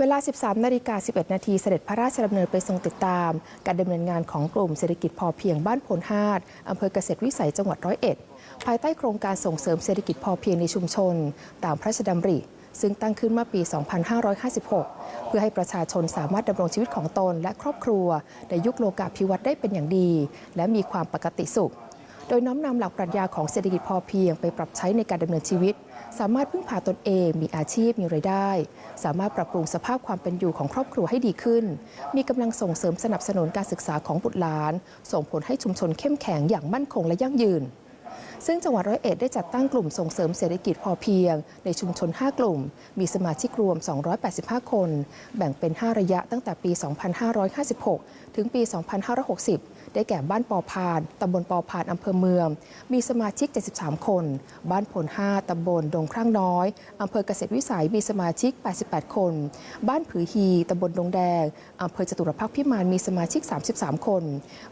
เวลา 13 นาฬิกา 11 นาทีเสด็จพระราชดำเนินไปทรงติดตาม การดำเนินงานของกลุ่มเศรษฐกิจพอเพียงบ้านพลฮาดอำเภอเกษตรวิสัยจังหวัดร้อยเอ็ด ภายใต้โครงการส่งเสริมเศรษฐกิจพอเพียงในชุมชน ตามพระราชดำริ ซึ่งตั้งขึ้นเมื่อปี 2556 เพื่อให้ประชาชนสามารถดำรงชีวิตของตนและครอบครัว ในยุคโลกาภิวัตน์ได้เป็นอย่างดี และมีความปกติสุข โดยน้อมนำหลักปรัชญาของเศรษฐกิจพอเพียงไปปรับใช้ในการดำเนินชีวิต สามารถพึ่งพาตนเองมีอาชีพมีรายได้ สามารถปรับปรุงสภาพความเป็นอยู่ของครอบครัวให้ดีขึ้น มีกำลังส่งเสริมสนับสนุนการศึกษาของบุตรหลาน ส่งผลให้ชุมชนเข้มแข็งอย่างมั่นคงและยั่งยืนซึ่งจังหวัดร้อยเอ็ดได้จัดตั้งกลุ่มส่งเสริมเศรษฐกิจพอเพียง ในชุมชน 5 กลุ่ม มีสมาชิกรวม 285 คน แบ่งเป็น 5 ระยะตั้งแต่ปี 2556 ถึงปี 2560 ได้แก่บ้านปอพานตำบลปอพานอำเภอเมือง มีสมาชิก 73 คน บ้านผล 5ตำบลดงครั่งน้อยอำเภอเกษตรวิสัยมีสมาชิก 88 คน บ้านผือฮีตำบลดงแดงอำเภอจตุรพักษ์พิมานมีสมาชิก 33 คน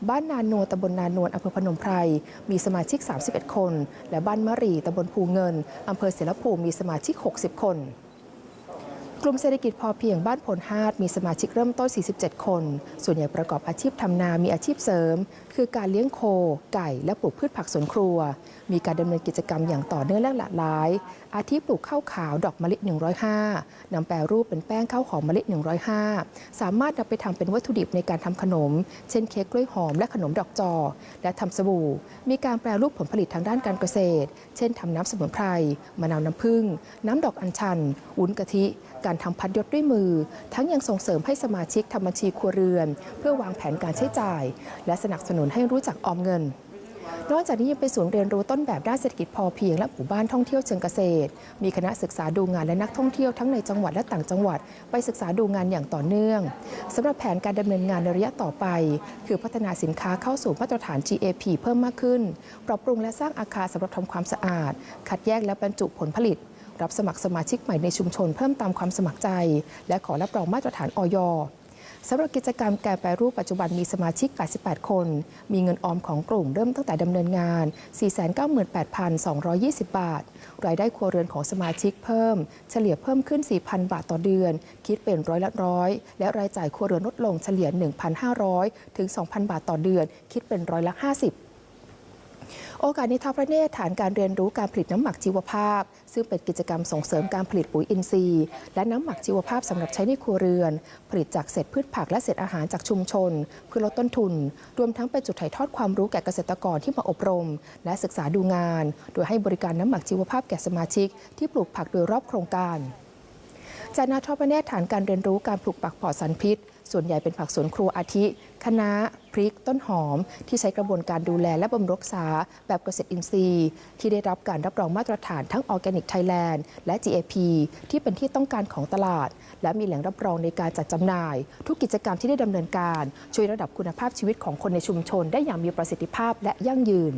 บ้านนานนวตำบลนานวลอำเภอพนมไพรมีสมาชิก 31 คน และบ้านมะรีตำบลภูเงินอำเภอเสรภูมิมีสมาชิก 60 คน กลุ่มเศรษฐกิจพอเพียงบ้านพลฮาดมีสมาชิกเริ่มต้น 47 คน ส่วนใหญ่ประกอบอาชีพทำนา มีอาชีพเสริม คือการเลี้ยงโค ไก่ และปลูกพืชผักสวนครัว มีการดำเนินกิจกรรมอย่างต่อเนื่องและหลากหลาย อาทิปลูกข้าวขาวดอกมะลิ 105นำแปรรูปเป็นแป้งข้าวหอมมะลิ 105 สามารถนำไปทำเป็นวัตถุดิบในการทำขนม เช่นเค้กกล้วยหอมและขนมดอกจอ และทำสบู่ มีการแปรรูปผลผลิตทางด้านการเกษตร เช่นทำน้ำสมุนไพรมะนาวน้ำผึ้งน้ำดอกอัญชันวุ้นกะทิ การทำพัดยศด้วยมือ ทั้งยังส่งเสริมให้สมาชิกทำบัญชีครัวเรือน เพื่อวางแผนการใช้จ่าย และสนับสนุนให้รู้จักออมเงินนอกจากนี้ยังเป็นศูนย์เรียนรู้ต้นแบบด้านเศรษฐกิจพอเพียงและหมู่บ้านท่องเที่ยวเชิงเกษตร มีคณะศึกษาดูงานและนักท่องเที่ยวทั้งในจังหวัดและต่างจังหวัด ไปศึกษาดูงานอย่างต่อเนื่องสำหรับแผนการดำเนินงานในระยะต่อไป คือพัฒนาสินค้าเข้าสู่มาตรฐาน GAP เพิ่มมากขึ้น ปรับปรุงและสร้างอาคารสำหรับทำความสะอาด คัดแยกและบรรจุผลผลิต รับสมัครสมาชิกใหม่ในชุมชนเพิ่มตามความสมัครใจ และขอรับรองมาตรฐานออยสำหรับกิจกรรมการแปรรูปปัจจุบันมีสมาชิก 88 คน มีเงินออมของกลุ่มเริ่มตั้งแต่ดำเนินงาน 498,220 บาท รายได้ครัวเรือนของสมาชิกเพิ่ม เฉลี่ยเพิ่มขึ้น 4,000 บาทต่อเดือน คิดเป็นร้อยละร้อย และรายจ่ายครัวเรือนลดลงเฉลี่ย 1,500 ถึง 2,000 บาทต่อเดือน คิดเป็นร้อยละ 50 โอกาสนี้ทอพระเนตรฐานการเรียนรู้การผลิตน้ำหมักชีวภาพ ซึ่งเป็นกิจกรรมส่งเสริมการผลิตปุ๋ยอินทรีย์ และน้ำหมักชีวภาพสำหรับใช้ในครัวเรือน ผลิตจากเศษพืชผักและเศษอาหารจากชุมชน เพื่อลดต้นทุน รวมทั้งเป็นจุดถ่ายทอดความรู้แก่เกษตรกรที่มาอบรม และศึกษาดูงาน โดยให้บริการน้ำหมักชีวภาพแก่สมาชิก ที่ปลูกผักโดยรอบโครงการ จากนาทอดพระเนตรฐานการเรียนรู้การปลูกผักปลอดสารพิษ ส่วนใหญ่เป็นผักสวนครัวอาทิคะน้าพริก ต้นหอม ที่ใช้กระบวนการดูแลและบำรุงรักษา แบบเกษตรอินทรีย์ ที่ได้รับการรับรองมาตรฐานทั้ง Organic Thailand และ GAP ที่เป็นที่ต้องการของตลาด และมีแหล่งรับรองในการจัดจำหน่าย ทุกกิจกรรมที่ได้ดำเนินการ ช่วยระดับคุณภาพชีวิตของคนในชุมชน ได้อย่างมีประสิทธิภาพและยั่งยืน